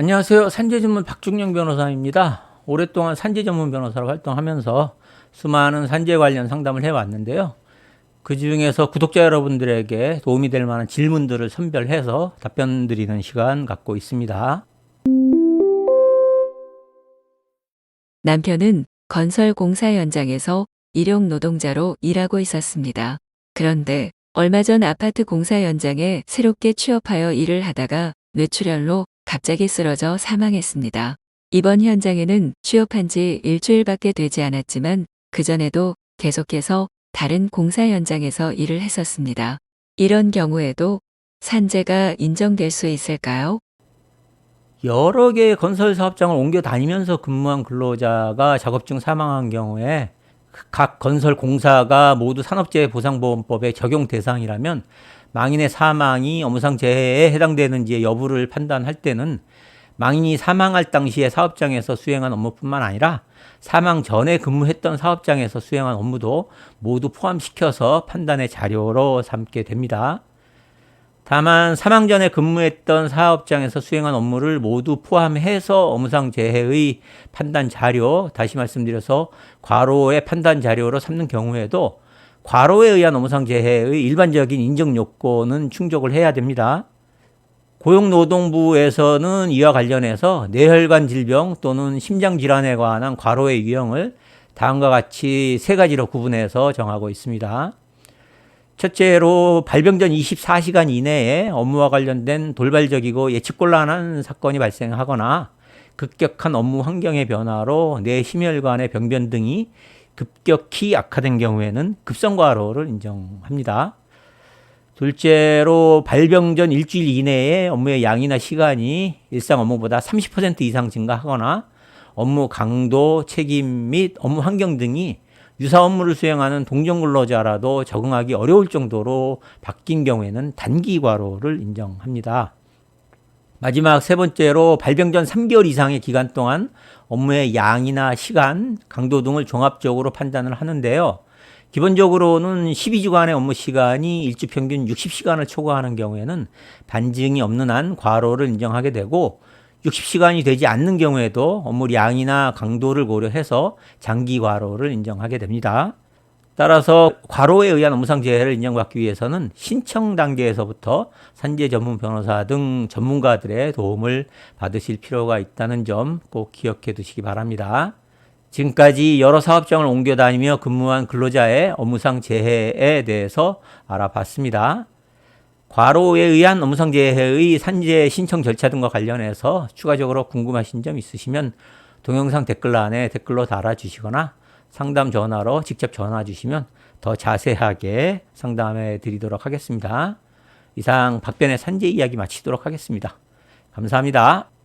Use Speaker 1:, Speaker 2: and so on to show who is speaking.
Speaker 1: 안녕하세요. 산재 전문 박중영 변호사입니다. 오랫동안 산재 전문 변호사로 활동하면서 수많은 산재 관련 상담을 해왔는데요. 그 중에서 구독자 여러분들에게 도움이 될 만한 질문들을 선별해서 답변 드리는 시간 갖고 있습니다.
Speaker 2: 남편은 건설 공사 현장에서 일용 노동자로 일하고 있었습니다. 그런데 얼마 전 아파트 공사 현장에 새롭게 취업하여 일을 하다가 뇌출혈로 갑자기 쓰러져 사망했습니다. 이번 현장에는 취업한 지 일주일밖에 되지 않았지만 그전에도 계속해서 다른 공사 현장에서 일을 했었습니다. 이런 경우에도 산재가 인정될 수 있을까요?
Speaker 1: 여러 개의 건설 사업장을 옮겨 다니면서 근무한 근로자가 작업 중 사망한 경우에 각 건설 공사가 모두 산업재해 보상보험법의 적용 대상이라면 망인의 사망이 업무상 재해에 해당되는지의 여부를 판단할 때는 망인이 사망할 당시에 사업장에서 수행한 업무뿐만 아니라 사망 전에 근무했던 사업장에서 수행한 업무도 모두 포함시켜서 판단의 자료로 삼게 됩니다. 다만 사망 전에 근무했던 사업장에서 수행한 업무를 모두 포함해서 업무상 재해의 판단 자료, 다시 말씀드려서 과로의 판단 자료로 삼는 경우에도 과로에 의한 업무상 재해의 일반적인 인정 요건은 충족을 해야 됩니다. 고용노동부에서는 이와 관련해서 뇌혈관 질병 또는 심장 질환에 관한 과로의 유형을 다음과 같이 세 가지로 구분해서 정하고 있습니다. 첫째로 발병 전 24시간 이내에 업무와 관련된 돌발적이고 예측 곤란한 사건이 발생하거나 급격한 업무 환경의 변화로 뇌 심혈관의 병변 등이 급격히 악화된 경우에는 급성과로를 인정합니다. 둘째로 발병 전 일주일 이내에 업무의 양이나 시간이 일상 업무보다 30% 이상 증가하거나 업무 강도, 책임 및 업무 환경 등이 유사 업무를 수행하는 동종 근로자라도 적응하기 어려울 정도로 바뀐 경우에는 단기 과로를 인정합니다. 마지막 세 번째로 발병 전 3개월 이상의 기간 동안 업무의 양이나 시간, 강도 등을 종합적으로 판단을 하는데요. 기본적으로는 12주간의 업무 시간이 일주 평균 60시간을 초과하는 경우에는 반증이 없는 한 과로를 인정하게 되고 60시간이 되지 않는 경우에도 업무 양이나 강도를 고려해서 장기 과로를 인정하게 됩니다. 따라서 과로에 의한 업무상 재해를 인정받기 위해서는 신청 단계에서부터 산재 전문 변호사 등 전문가들의 도움을 받으실 필요가 있다는 점 꼭 기억해 두시기 바랍니다. 지금까지 여러 사업장을 옮겨 다니며 근무한 근로자의 업무상 재해에 대해서 알아봤습니다. 과로에 의한 업무상 재해의 산재 신청 절차 등과 관련해서 추가적으로 궁금하신 점 있으시면 동영상 댓글란에 댓글로 달아주시거나 상담 전화로 직접 전화 주시면 더 자세하게 상담해 드리도록 하겠습니다. 이상 박변의 산재 이야기 마치도록 하겠습니다. 감사합니다.